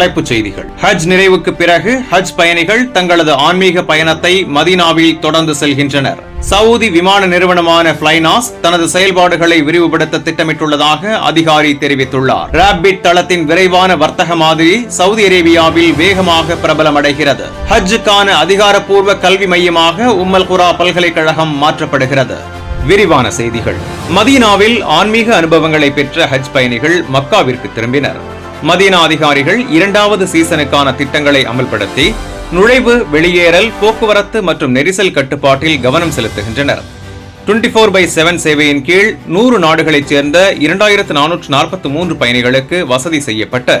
தலைப்புச் செய்திகள். ஹஜ் நிறைவுக்கு பிறகு ஹஜ் பயணிகள் தங்களது ஆன்மீக பயணத்தை மதினாவில் தொடர்ந்து செல்கின்றனர். சவுதி விமான நிறுவனமான பிளைனாஸ் தனது செயல்பாடுகளை விரிவுபடுத்த திட்டமிட்டுள்ளதாக அதிகாரி தெரிவித்துள்ளார். ராபிட் தளத்தின் விரைவான வர்த்தக மாதிரி சவுதி அரேபியாவில் வேகமாக பிரபலமடைகிறது. ஹஜ்ஜுக்கான அதிகாரப்பூர்வ கல்வி மையமாக உம்மல் குரா பல்கலைக்கழகம் மாற்றப்படுகிறது. விரிவான செய்திகள். மதீனாவில் ஆன்மீக அனுபவங்களை பெற்ற ஹஜ் பயணிகள் மக்காவிற்கு திரும்பினர். மதீனா அதிகாரிகள் இரண்டாவது சீசனுக்கான திட்டங்களை அமல்படுத்தி நுழைவு வெளியேறல் போக்குவரத்து மற்றும் நெரிசல் கட்டுப்பாட்டில் கவனம் செலுத்துகின்றனர். டுவெண்டி ஃபோர் பை செவன் சேவையின் கீழ் நூறு நாடுகளைச் சேர்ந்த இரண்டாயிரத்து நானூற்று நாற்பத்தி மூன்று பயணிகளுக்கு வசதி செய்யப்பட்ட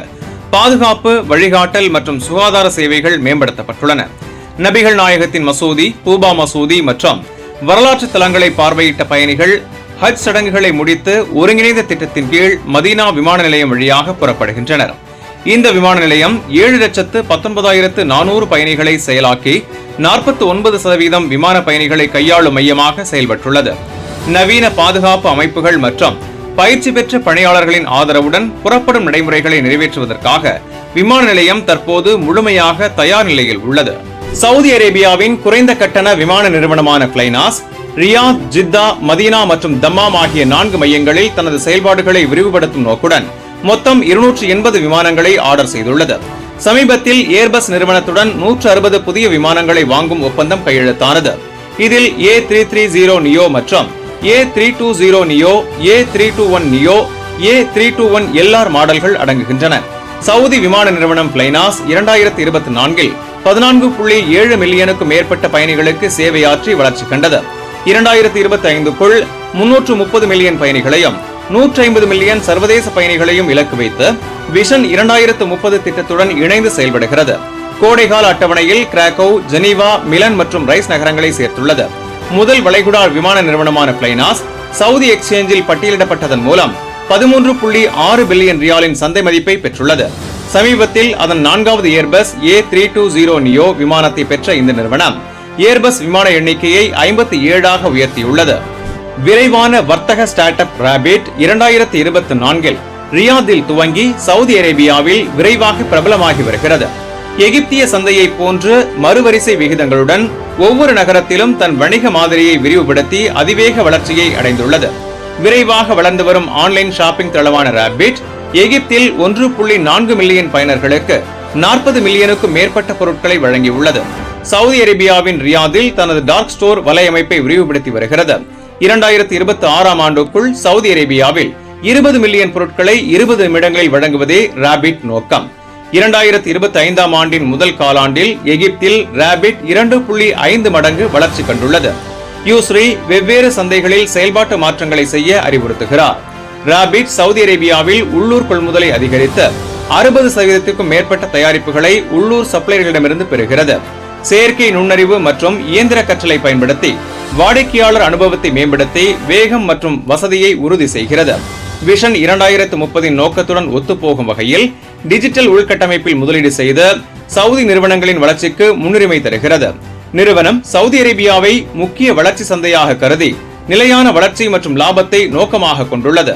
பாதுகாப்பு வழிகாட்டல் மற்றும் சுகாதார சேவைகள் மேம்படுத்தப்பட்டுள்ளன. நபிகள் நாயகத்தின் மசூதி பூபா மசூதி மற்றும் வரலாற்று தலங்களை பார்வையிட்ட பயணிகள் ஹஜ் சடங்குகளை முடித்து ஒருங்கிணைந்த திட்டத்தின் கீழ் மதீனா விமான நிலையம் வழியாக புறப்படுகின்றனர். இந்த விமான நிலையம் ஏழு லட்சத்து பத்தொன்பதாயிரத்து நானூறு பயணிகளை செயலாக்கி நாற்பத்தி ஒன்பது சதவீதம் விமான பயணிகளை கையாளும் மையமாக செயல்பட்டுள்ளது. நவீன பாதுகாப்பு அமைப்புகள் மற்றும் பயிற்சி பெற்ற பணியாளர்களின் ஆதரவுடன் புறப்படும் நடைமுறைகளை நிறைவேற்றுவதற்காக விமான நிலையம் தற்போது முழுமையாக தயார் நிலையில் உள்ளது. சவுதி அரேபியாவின் குறைந்த கட்டண விமான நிறுவனமான பிளைனாஸ் ரியாத் ஜித்தா மதீனா மற்றும் தம்மாம் ஆகிய நான்கு மையங்களில் தனது செயல்பாடுகளை விரிவுபடுத்தும் நோக்குடன் மொத்தம் இருநூற்றி எண்பது விமானங்களை ஆர்டர் செய்துள்ளது. சமீபத்தில் ஏர்பஸ் நிறுவனத்துடன் நூற்று அறுபது புதிய விமானங்களை வாங்கும் ஒப்பந்தம் கையெழுத்தானது. இதில் A three three zero neo மற்றும் A three two zero neo A three two one neo A three two one LR மாடல்கள் அடங்குகின்றன. சவுதி விமான நிறுவனம் பிளைனாஸ் இரண்டாயிரத்தி இருபத்தி நான்கில் பதினான்கு புள்ளி ஏழு மில்லியனுக்கும் மேற்பட்ட பயணிகளுக்கு சேவையாற்றி வளர்ச்சி கண்டது. இரண்டாயிரத்தி இருபத்தி ஐந்துக்குள் முன்னூற்று முப்பது மில்லியன் பயணிகளையும் நூற்றி ஐம்பது மில்லியன் சர்வதேச பயணிகளையும் இலக்கு வைத்து விஷன் இரண்டாயிரத்து முப்பது திட்டத்துடன் இணைந்து செயல்படுகிறது. கோடைகால அட்டவணையில் கிராக்கோ ஜெனீவா மிலன் மற்றும் ரைஸ் நகரங்களை சேர்த்துள்ளது. முதல் வளைகுடா விமான நிறுவனமான பிளைனாஸ் சவுதி எக்ஸ்சேஞ்சில் பட்டியலிடப்பட்டதன் மூலம் பதிமூன்று புள்ளி ஆறு பில்லியன் ரியாலின் சந்தை மதிப்பை பெற்றுள்ளது. சமீபத்தில் அதன் நான்காவது Airbus A three two zero neo விமானத்தை பெற்ற இந்த நிறுவனம். ஏர்பஸ் விமான எண்ணிக்கையை ஐம்பத்தி ஏழாக உயர்த்தியுள்ளது. விரைவான வர்த்தக ஸ்டார்ட் அப் ராபிட் இரண்டாயிரத்தி இருபத்தி நான்கில் ரியாதில் துவங்கி சவுதி அரேபியாவில் விரைவாக பிரபலமாகி வருகிறது. எகிப்திய சந்தையை போன்று மறுவரிசை விகிதங்களுடன் ஒவ்வொரு நகரத்திலும் தன் வணிக மாதிரியை விரிவுபடுத்தி அதிவேக வளர்ச்சியை அடைந்துள்ளது. விரைவாக வளர்ந்து வரும் ஆன்லைன் ஷாப்பிங் தளமான ராபிட் எகிப்தில் ஒன்று புள்ளி நான்கு மில்லியன் பயனர்களுக்கு நாற்பது மில்லியனுக்கும் மேற்பட்ட பொருட்களை வழங்கியுள்ளது. சவுதி அரேபியாவின் ரியாதில் தனது டார்க் ஸ்டோர் வலையமைப்பை விரிவுபடுத்தி வருகிறது. இரண்டாயிரத்தி இருபத்தி ஆறாம் ஆண்டுக்குள் சவுதி அரேபியாவில் இருபது மில்லியன் பொருட்களை இருபது நிமிடங்களில் வழங்குவதே ராபிட் நோக்கம். இரண்டாயிரத்தி இருபத்தி ஐந்தாம் ஆண்டின் முதல் காலாண்டில் எகிப்தில் ராபிட் இரண்டு புள்ளி ஐந்து மடங்கு வளர்ச்சி கண்டுள்ளது. யூஸ்ரீ வெவ்வேறு சந்தைகளில் செயல்பாட்டு மாற்றங்களை செய்ய அறிவுறுத்துகிறார். ராபிட் சவுதி அரேபியாவில் உள்ளூர் கொள்முதலை அதிகரித்து அறுபது சதவீதத்திற்கும் மேற்பட்ட தயாரிப்புகளை உள்ளூர் சப்ளையர்களிடமிருந்து பெறுகிறது. செயற்கை நுண்ணறிவு மற்றும் இயந்திர கற்றலை பயன்படுத்தி வாடிக்கையாளர் அனுபவத்தை மேம்படுத்தி வேகம் மற்றும் வசதியை உறுதி செய்கிறது. விஷன் இரண்டாயிரத்து முப்பதின் நோக்கத்துடன் ஒத்துப்போகும் வகையில் டிஜிட்டல் உள்கட்டமைப்பில் முதலீடு செய்து சவுதி நிறுவனங்களின் வளர்ச்சிக்கு முன்னுரிமை தருகிறது. நிறுவனம் சவுதி அரேபியாவை முக்கிய வளர்ச்சி சந்தையாக கருதி நிலையான வளர்ச்சி மற்றும் லாபத்தை நோக்கமாக கொண்டுள்ளது.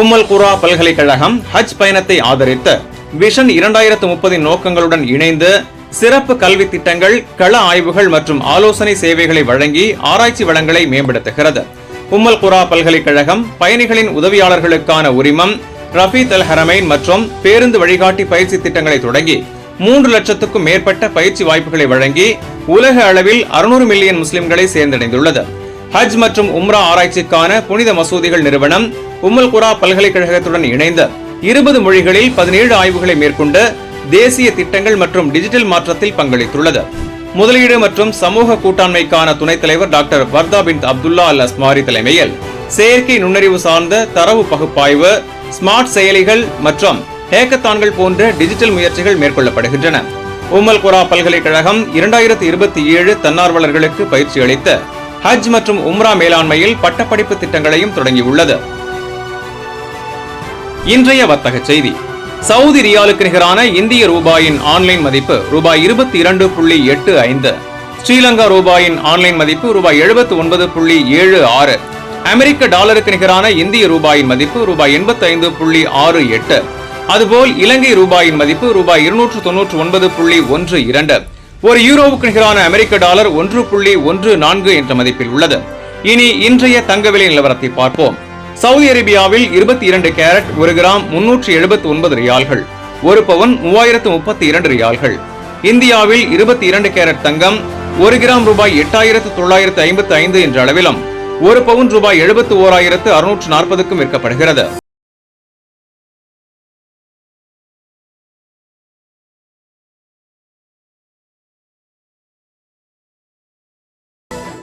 உம்மல் குரா பல்கலைக்கழகம் ஹஜ் பயணத்தை ஆதரித்து விஷன் இரண்டாயிரத்து முப்பதின் நோக்கங்களுடன் இணைந்து சிறப்பு கல்வி திட்டங்கள் கள ஆய்வுகள் மற்றும் ஆலோசனை சேவைகளை வழங்கி ஆராய்ச்சி வளங்களை மேம்படுத்துகிறது. உம்மல் குரா பல்கலைக்கழகம் பயணிகளின் உதவியாளர்களுக்கான உரிமம் ரஃபீத் அல் ஹரமைன் மற்றும் பேருந்து வழிகாட்டி பயிற்சி திட்டங்களை தொடங்கி மூன்று லட்சத்துக்கும் மேற்பட்ட பயிற்சி வாய்ப்புகளை வழங்கி உலக அளவில் அறுநூறு மில்லியன் முஸ்லிம்களை சேர்ந்தடைந்துள்ளது. ஹஜ் மற்றும் உம்ரா ஆராய்ச்சிக்கான புனித மசூதிகள் நிறுவனம் உம்மல் குரா பல்கலைக்கழகத்துடன் இணைந்து இருபது மொழிகளில் பதினேழு ஆய்வுகளை மேற்கொண்டு தேசிய திட்டங்கள் மற்றும் டிஜிட்டல் மாற்றத்தில் பங்களித்துள்ளது. முதலீடு மற்றும் சமூக கூட்டாண்மைக்கான துணைத் தலைவர் doctor Warda bin Abdullah al Asmari தலைமையில் செயற்கை நுண்ணறிவு சார்ந்த தரவு பகுப்பாய்வு ஸ்மார்ட் செயலிகள் மற்றும் ஹேக்கத்தான்கள் போன்ற டிஜிட்டல் முயற்சிகள் மேற்கொள்ளப்படுகின்றன. உம்மல் குரா பல்கலைக்கழகம் இரண்டாயிரத்தி இருபத்தி ஏழு தன்னார்வலர்களுக்கு பயிற்சி அளித்த ஹஜ் மற்றும் உம்ரா மேலாண்மையில் பட்டப்படிப்பு திட்டங்களையும் தொடங்கியுள்ளது. இன்றைய வர்த்தக செய்தி. சவுதி ரியாலுக்கு நிகரான இந்திய ரூபாயின் ஆன்லைன் மதிப்பு ரூபாய் இருபத்தி இரண்டு புள்ளி எட்டு ஐந்து. ஸ்ரீலங்கா ரூபாயின் ஆன்லைன் மதிப்பு ரூபாய் எழுபத்தி ஒன்பது புள்ளி ஏழு ஆறு. அமெரிக்க டாலருக்கு நிகரான இந்திய ரூபாயின் மதிப்பு ரூபாய் எண்பத்தி ஐந்து புள்ளி ஆறு எட்டு. அதுபோல் இலங்கை ரூபாயின் மதிப்பு ரூபாய் இருநூற்று தொன்னூற்று ஒன்பது புள்ளி ஒன்று இரண்டு. ஒரு யூரோவுக்கு நிகரான அமெரிக்க டாலர் ஒன்று புள்ளி ஒன்று நான்கு என்ற மதிப்பில் உள்ளது. இனி இன்றைய தங்க விலை நிலவரத்தை பார்ப்போம். சவுதி அரேபியாவில் இருபத்தி இரண்டு கேரட் ஒரு கிராம் முன்னூற்றி எழுபத்தி ஒன்பது ரியால்கள் ஒரு பவுன் மூவாயிரத்து முப்பத்தி இரண்டு ரியால்கள். இந்தியாவில் இருபத்தி இரண்டு கேரட் தங்கம் ஒரு கிராம் ரூபாய் எட்டாயிரத்து தொள்ளாயிரத்து ஐம்பத்தி ஐந்து என்ற அளவிலும் ஒரு பவுன் ரூபாய் எழுபத்து ஓராயிரத்து அறுநூற்று நாற்பதுக்கும் விற்கப்படுகிறது.